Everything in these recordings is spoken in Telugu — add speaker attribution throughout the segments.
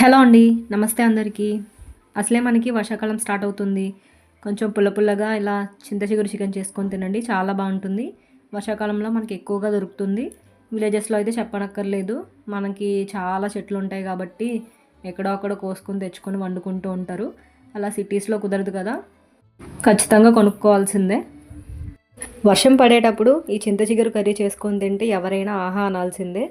Speaker 1: హలో అండి నమస్తే అందరికీ. అసలే మనకి వర్షాకాలం స్టార్ట్ అవుతుంది. కొంచెం పుల్ల పుల్లగా ఇలా చింత చిగురు చికెన్ చేసుకొని తినండి చాలా బాగుంటుంది. వర్షాకాలంలో మనకి ఎక్కువగా దొరుకుతుంది. విలేజెస్లో అయితే చెప్పనక్కర్లేదు. మనకి చాలా చెట్లు ఉంటాయి కాబట్టి ఎక్కడో అక్కడ కోసుకొని తెచ్చుకొని వండుకుంటూ ఉంటారు. అలా సిటీస్లో కుదరదు కదా. ఖచ్చితంగా కొనుక్కోవాల్సిందే. వర్షం పడేటప్పుడు ఈ చింత చిగురు కర్రీ చేసుకొని తింటే ఎవరైనా ఆహా అనాల్సిందే.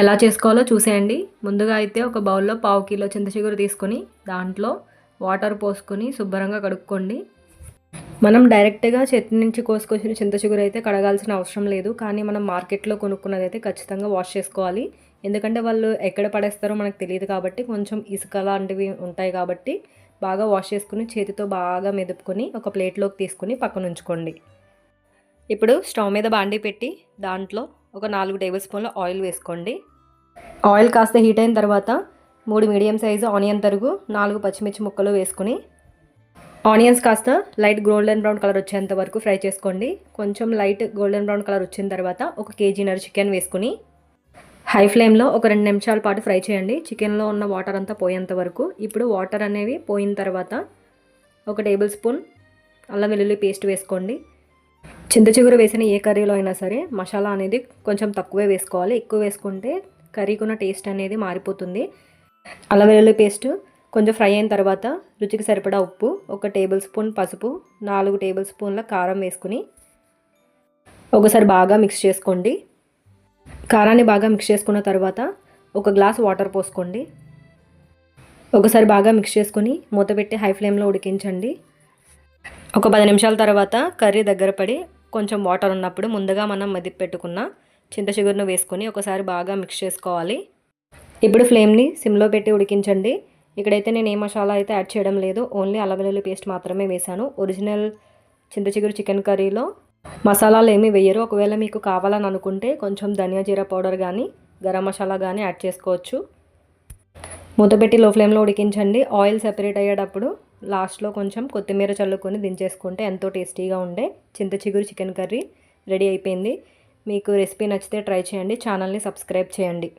Speaker 1: ఎలా చేసుకోవాలో చూసేయండి. ముందుగా అయితే ఒక బౌల్లో పావు కిలో చింతచిగురు తీసుకొని దాంట్లో వాటర్ పోసుకొని శుభ్రంగా కడుక్కోండి. మనం డైరెక్ట్గా చెట్టు నుంచి కోసుకొచ్చిన చింతచిగురు అయితే కడగాల్సిన అవసరం లేదు. కానీ మనం మార్కెట్లో కొనుక్కున్నది అయితే ఖచ్చితంగా వాష్ చేసుకోవాలి. ఎందుకంటే వాళ్ళు ఎక్కడ పడేస్తారో మనకు తెలియదు కాబట్టి కొంచెం ఇసుక లాంటివి ఉంటాయి కాబట్టి బాగా వాష్ చేసుకుని చేతితో బాగా మెదుపుకొని ఒక ప్లేట్లోకి తీసుకుని పక్కన ఉంచుకోండి ఇప్పుడు స్టవ్ మీద బాండీ పెట్టి దాంట్లో ఒక నాలుగు టేబుల్ స్పూన్ల ఆయిల్ వేసుకోండి. ఆయిల్ కాస్త హీట్ అయిన తర్వాత మూడు మీడియం సైజు ఆనియన్ తరుగు నాలుగు పచ్చిమిర్చి ముక్కలు వేసుకుని ఆనియన్స్ కాస్త లైట్ గోల్డెన్ బ్రౌన్ కలర్ వచ్చేంత వరకు ఫ్రై చేసుకోండి. కొంచెం లైట్ గోల్డెన్ బ్రౌన్ కలర్ వచ్చిన తర్వాత ఒక కేజీన్నర చికెన్ వేసుకుని హై ఫ్లేమ్లో ఒక రెండు నిమిషాల పాటు ఫ్రై చేయండి. చికెన్లో ఉన్న వాటర్ అంతా పోయేంత వరకు ఇప్పుడు వాటర్ అనేవి పోయిన తర్వాత ఒక టేబుల్ స్పూన్ అల్లం వెల్లుల్లి పేస్ట్ వేసుకోండి. చింత చిగురు వేసిన ఏ కర్రీలో అయినా సరే మసాలా అనేది కొంచెం తక్కువే వేసుకోవాలి. ఎక్కువ వేసుకుంటే కర్రీకి ఉన్న టేస్ట్ అనేది మారిపోతుంది. అల్లం వెల్లుల్లి పేస్ట్ కొంచెం ఫ్రై అయిన తర్వాత రుచికి సరిపడా ఉప్పు ఒక టేబుల్ స్పూన్ పసుపు నాలుగు టేబుల్ స్పూన్ల కారం వేసుకుని ఒకసారి బాగా మిక్స్ చేసుకోండి. కారాన్ని బాగా మిక్స్ చేసుకున్న తర్వాత ఒక గ్లాస్ వాటర్ పోసుకోండి. ఒకసారి బాగా మిక్స్ చేసుకొని మూత పెట్టి హై ఫ్లేమ్లో ఉడికించండి. ఒక పది నిమిషాల తర్వాత కర్రీ దగ్గర పడి కొంచెం వాటర్ ఉన్నప్పుడు ముందుగా మనం మెదిపి పెట్టుకున్న చింతచిగురును వేసుకొని ఒకసారి బాగా మిక్స్ చేసుకోవాలి. ఇప్పుడు ఫ్లేమ్ని సిమ్లో పెట్టి ఉడికించండి. ఇక్కడైతే నేను ఏ మసాలా అయితే యాడ్ చేయడం లేదు ఓన్లీ అల్లవెల్లుల్లి పేస్ట్ మాత్రమే వేశాను. ఒరిజినల్ చింతచిగురు చికెన్ కర్రీలో మసాలాలు ఏమీ వేయరు. ఒకవేళ మీకు కావాలని అనుకుంటే కొంచెం ధనియా జీరా పౌడర్ కానీ గరం మసాలా కానీ యాడ్ చేసుకోవచ్చు. మూతపెట్టి లో ఫ్లేమ్లో ఉడికించండి. ఆయిల్ సెపరేట్ అయ్యేటప్పుడు లాస్ట్లో కొంచెం కొత్తిమీర చల్లుకొని దించేసుకుంటే ఎంతో టేస్టీగా ఉండే చింత చిగురు చికెన్ కర్రీ రెడీ అయిపోయింది. మీకు రెసిపీ నచ్చితే ట్రై చేయండి. ఛానల్ని సబ్స్క్రైబ్ చేయండి.